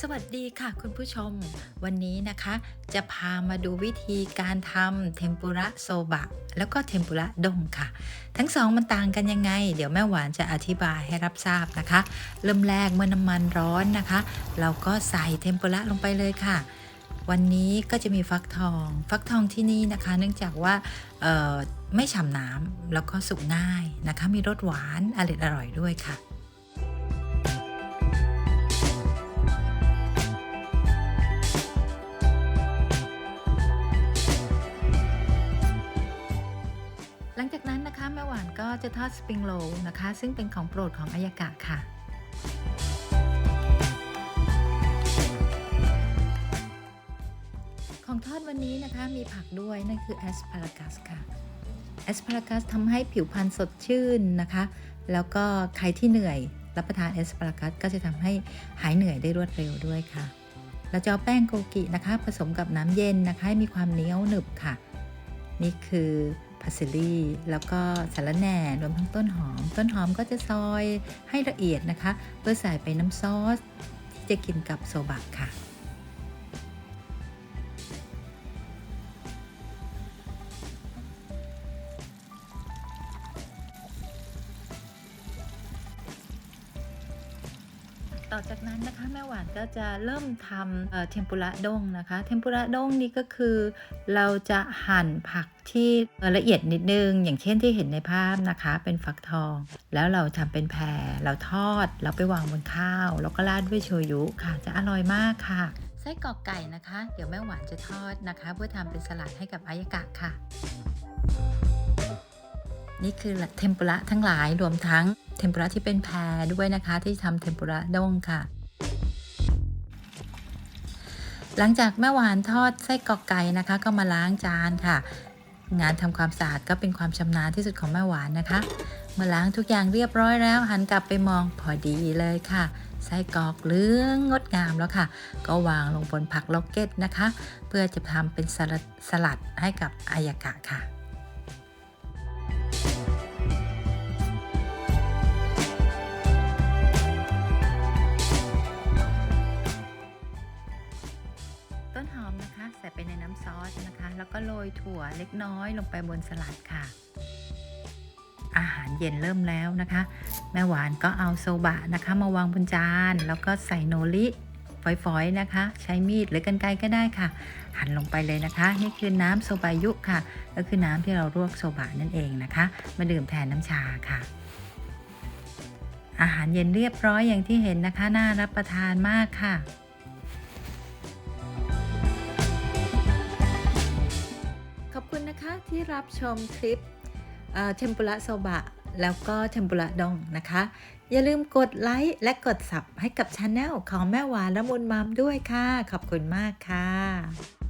สวัสดีค่ะคุณผู้ชม วันนี้นะคะ จะพามาดูวิธีการทำเทมปุระโซบะ แล้วก็เทมปุระดงค่ะ ทั้งสองมันต่างกันยังไง เดี๋ยวแม่หวานจะอธิบายให้รับทราบนะคะ เริ่มแรกเมื่อน้ำมันร้อนนะคะ เราก็ใส่เทมปุระลงไปเลยค่ะ วันนี้ก็จะมีฟักทอง ฟักทองที่นี่นะคะ เนื่องจากว่าไม่ฉ่ำน้ำแล้วก็สุกง่ายนะคะ มีรสหวานอร่อยอร่อยด้วยค่ะ จากนั้นนะคะแม่หวานก็จะทอดสปริงโรลนะคะ ซึ่งเป็นของโปรดของอายากะค่ะ ของทอดวันนี้นะคะมีผักด้วย นั่นคือแอสพารากัสค่ะแอสพารากัสทำให้ผิวพรรณสดชื่นนะคะ แล้วก็ใครที่เหนื่อยรับประทานแอสพารากัสก็จะทำให้หายเหนื่อยได้รวดเร็วด้วยค่ะเราจะเอาแป้งโกกินะคะ ผสมกับน้ำเย็นนะคะให้มีความเหนียวหนึบค่ะ นี่คือ พาสลีแล้วก็สารแหน่รวมทั้งต้นหอม ต้นหอมก็จะซอยให้ละเอียดนะคะ เพื่อใส่ไปน้ำซอสที่จะกินกับโซบะค่ะ ต่อจากนั้นนะคะแม่หวานก็จะเริ่มทำเทมปุระด้งนะคะ เทมปุระด้งนี่ก็คือ เราจะหั่นผักที่ละเอียดนิดนึง อย่างเช่นที่เห็นในภาพนะคะ เป็นฟักทอง แล้วเราทำเป็นแผ่เราทอด แล้วไปวางบนข้าว แล้วก็ราดด้วยโชยุค่ะ จะอร่อยมากค่ะไส้กรอกไก่นะคะ เดี๋ยวแม่หวานจะทอดนะคะ เพื่อทำเป็นสลัดให้กับอายกะค่ะ นี่คือเทมปุระทั้งหลายรวมทั้งเทมปุระที่เป็นแพรด้วยนะคะที่ทำเทมปุระด้งค่ะ หลังจากแม่หวานทอดไส้กรอกไก่นะคะ ก็มาล้างจานค่ะ งานทำความสะอาดก็เป็นความชำนาญที่สุดของแม่หวานนะคะเมื่อล้างทุกอย่างเรียบร้อยแล้ว หันกลับไปมองพอดีเลยค่ะไส้กรอกเหลืองงดงามแล้วค่ะ ก็วางลงบนผักล็อกเก็ตนะคะ เพื่อจะทำเป็นสลัดลดให้กับอายากะค่ะ นะคะ แล้วก็โรยถั่วเล็กน้อยลงไปบนสลัดค่ะ อาหารเย็นเริ่มแล้วนะคะ แม่หวานก็เอาโซบะนะคะ มาวางบนจาน แล้วก็ใส่โนริฝอยๆนะคะ ใช้มีดหรือกันไกรก็ได้ค่ะ หั่นลงไปเลยนะคะ นี่คือน้ำโซบายุค่ะ ก็คือน้ำที่เราลวกโซบะนั่นเองนะคะ มาดื่มแทนน้ำชาค่ะ อาหารเย็นเรียบร้อยอย่างที่เห็นนะคะ น่ารับประทานมากค่ะ ขอบคุณนะคะที่รับชมคลิปเทมปุระโซบะ แล้วก็เทมปุระดองนะคะ อย่าลืมกดไลค์และกดสับให้กับช anel ของแม่หวานละมุนมัมด้วยค่ะ ขอบคุณมากค่ะ